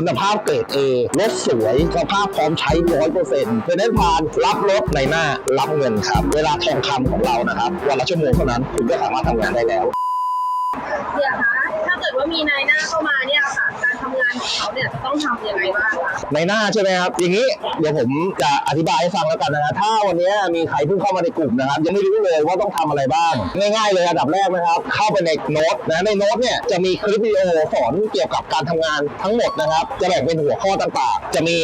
คุณภาพเกรด A รถสวยสภาพพร้อมใช้ร้อยเปอร์เซ็นต์เป็นนั้นผ่านรับรถในหน้ารับเงินครับ เวลาทองคำของเรานะครับ วันละชั่วโมงเท่านั้น คุณก็สามารถทำงานได้แล้วเสียคะ เกิดว่ามีนายหน้าเข้ามาเนี่ยค่ะ การทำงานของเขาเนี่ยจะต้องทำยังไงบ้างคะในหน้าใช่ไหมครับ อย่างนี้เดี๋ยวผมจะอธิบายให้ฟังแล้วกันนะถ้าวันนี้มีใครเพิ่งเข้ามาในกลุ่มนะครับ ยังไม่รู้เลยว่าต้องทำอะไรบ้าง ง่ายๆเลยอันดับแรกนะครับ เข้าไปในโน้ตนะในโน้ตเนี่ยจะมีคลิปวิดีโอสอนเกี่ยวกับการทำงานทั้งหมดนะครับ จะแบ่งเป็นหัวข้อต่างๆ จะมี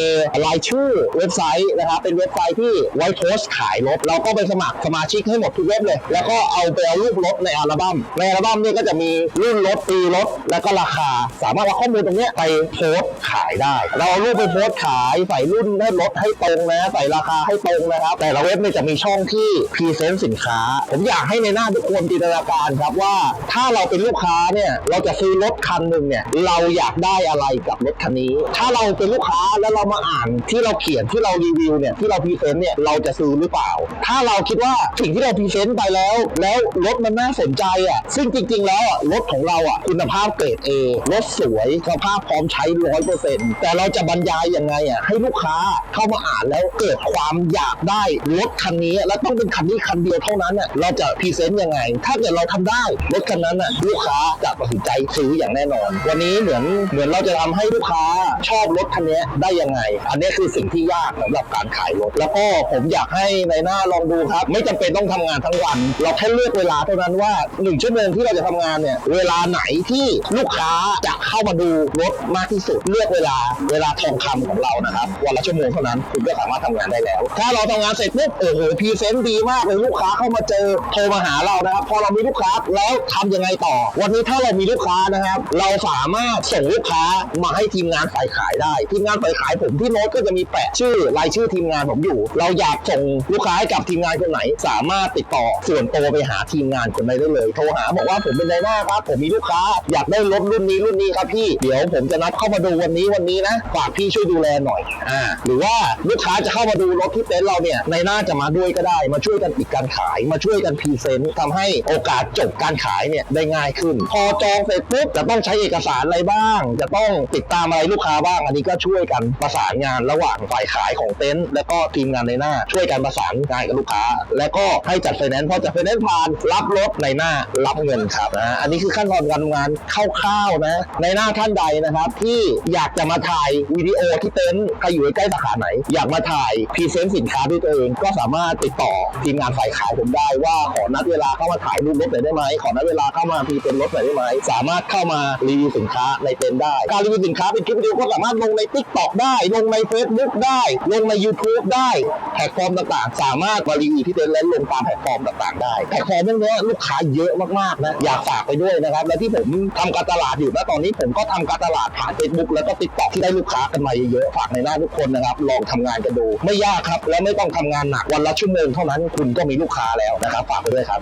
รายชื่อเว็บไซต์นะครับ เป็นเว็บไซต์ที่ไว้โพสต์ขายรถเราก็ไปสมัครสมาชิกให้หมดทุกเว็บเลย แล้วก็เอาไปเอารูปรถในอัลบั้มในอัลบั้มเนี่ยก็จะมีรุ่นรถปีรถแล้วก็ราคา สามารถเอาข้อมูลตรงนี้ไปโพสต์ขายได้ เราเอารูปไปโพสต์ขายใส่รุ่นให้รถให้ตรงนะใส่ราคาให้ตรงนะครับ แต่ละเว็บเนี่ยจะมีช่องที่พรีเซนต์สินค้า ผมอยากให้ในหน้าทุกคนจินตนาการครับว่า ถ้าเราเป็นลูกค้าเนี่ยเราจะซื้อรถคันหนึ่งเนี่ยเราอยากได้อะไรกับรถคันนี้ ถ้าเราเป็นลูกค้าแล้วเรามาอ่านที่เราเขียนที่เรารีวิวเนี่ยที่เราพรีเซนต์เนี่ยเราจะซื้อหรือเปล่า ถ้าเราคิดว่าสิ่งที่เราพรีเซนต์ไปแล้ว แล้วรถมันน่าสนใจอะซึ่งจริง ๆ แล้วอะรถของเราอะคุณภาพเกรด A รถสวยสภาพพร้อมใช้ร้อยเปอร์เซ็นต์แต่เราจะบรรยายยังไงอะให้ลูกค้าเข้ามาอ่านแล้วเกิดความอยากได้รถคันนี้ และต้องเป็นคันนี้คันเดียวเท่านั้นอะเราจะพรีเซนต์ยังไง ถ้าเกิดเราทำได้รถคันนั้นอะลูกค้าจะตัดสินใจซื้ออย่างแน่นอน วันนี้เหมือนเหมือนเราจะทำให้ลูกค้าชอบรถคันนี้ได้ยังไง อันนี้คือสิ่งที่ยากสำหรับการขายรถ แล้วก็ผมอยากให้ในหน้าลองดูครับ ไม่จำเป็นต้องทำงานทั้งวัน เราแค่เลือกเวลาเท่านั้นว่าหนึ่งชั่วโมงที่เราจะทำงานเนี่ยเวลาไหนที่ที่ลูกค้าจะเข้ามาดูรถมากที่สุด เลือกเวลาเวลาทองคำของเรานะครับวันละชั่วโมงเท่านั้นคุณก็สามารถทำงานได้แล้ว ถ้าเราทำงานเสร็จปุ๊บโอ้โหพรีเซนต์ดีมากเลยลูกค้าเข้ามาเจอโทรมาหาเรานะครับพอเรามีลูกค้าแล้วทำยังไงต่อ วันนี้ถ้าเรามีลูกค้านะครับ เราสามารถส่งลูกค้ามาให้ทีมงานฝ่ายขายได้ ทีมงานฝ่ายขายผมที่โน้ตก็จะมีแปะชื่อรายชื่อทีมงานผมอยู่ เราอยากส่งลูกค้าให้กับทีมงานคนไหน สามารถติดต่อส่วนตัวไปหาทีมงานคนนั้นได้เลย โทรหาบอกว่าผมเป็นนายหน้าครับผมมีลูกค้าอยากได้รถรุ่นนี้รุ่นนี้ครับพี่เดี๋ยวผมจะนัดเข้ามาดูวันนี้วันนี้นะฝากพี่ช่วยดูแลหน่อยอ่าหรือว่าลูกค้าจะเข้ามาดูรถที่เต็นท์เราเนี่ยในหน้าจะมาด้วยก็ได้ มาช่วยกันปิดการขาย มาช่วยกันพรีเซนต์ทำให้โอกาสจบการขายเนี่ยได้ง่ายขึ้น พอจองเสร็จปุ๊บจะต้องใช้เอกสารอะไรบ้าง จะต้องติดตามอะไรลูกค้าบ้าง อันนี้ก็ช่วยกันประสานงานระหว่างฝ่ายขายของเต็นท์และก็ทีมงานในหน้า ช่วยกันประสานงานกับลูกค้า และก็ให้จัดไฟแนนซ์พอจัดไฟแนนซ์ผ่านรับรถในหน้ารับเงินครับนะอันนี้คือขั้นตอนการทำงานคร่าวๆนะ ในหน้าท่านใดนะครับ ที่อยากจะมาถ่ายวิดีโอที่เต็นท์ใครอยู่ใกล้สาขาไหน อยากมาถ่ายพรีเซนต์สินค้าด้วยตัวเอง ก็สามารถติดต่อทีมงานฝ่ายขายผมได้ว่าขอนัดเวลาเข้ามาถ่ายรูปรถหน่อยได้ไหมขอนัดเวลาเข้ามาพรีเซนต์รถหน่อยได้ไหมสามารถเข้ามารีวิวสินค้าในเต็นท์ได้ การรีวิวสินค้าเป็นคลิปวิดีโอก็สามารถลงใน t ิ k t o k ได้ ลงใน Facebook ได้ ลงใน YouTube ได้แพลตฟอร์มต่างๆ สามารถมารีวิวที่เต็นท์และลงตามแพลตฟอร์มต่างๆ ได้แพลตฟอร์มพวกนี้ลูกค้าเยอะมากๆนะอยากฝากไปด้วยนะครับและที่ผมทำการตลาดอยู่ณตอนนี้ผมก็ทำการตลาดผ่าน Facebook แล้วก็ติดต่อที่ได้ลูกค้ากันมาเยอะๆฝากในหน้าทุกคนนะครับ ลองทำงานกันดู ไม่ยากครับ และไม่ต้องทำงานหนักวันละชั่วโมงเท่านั้นคุณก็มีลูกค้าแล้วนะครับฝากไปด้วยครับ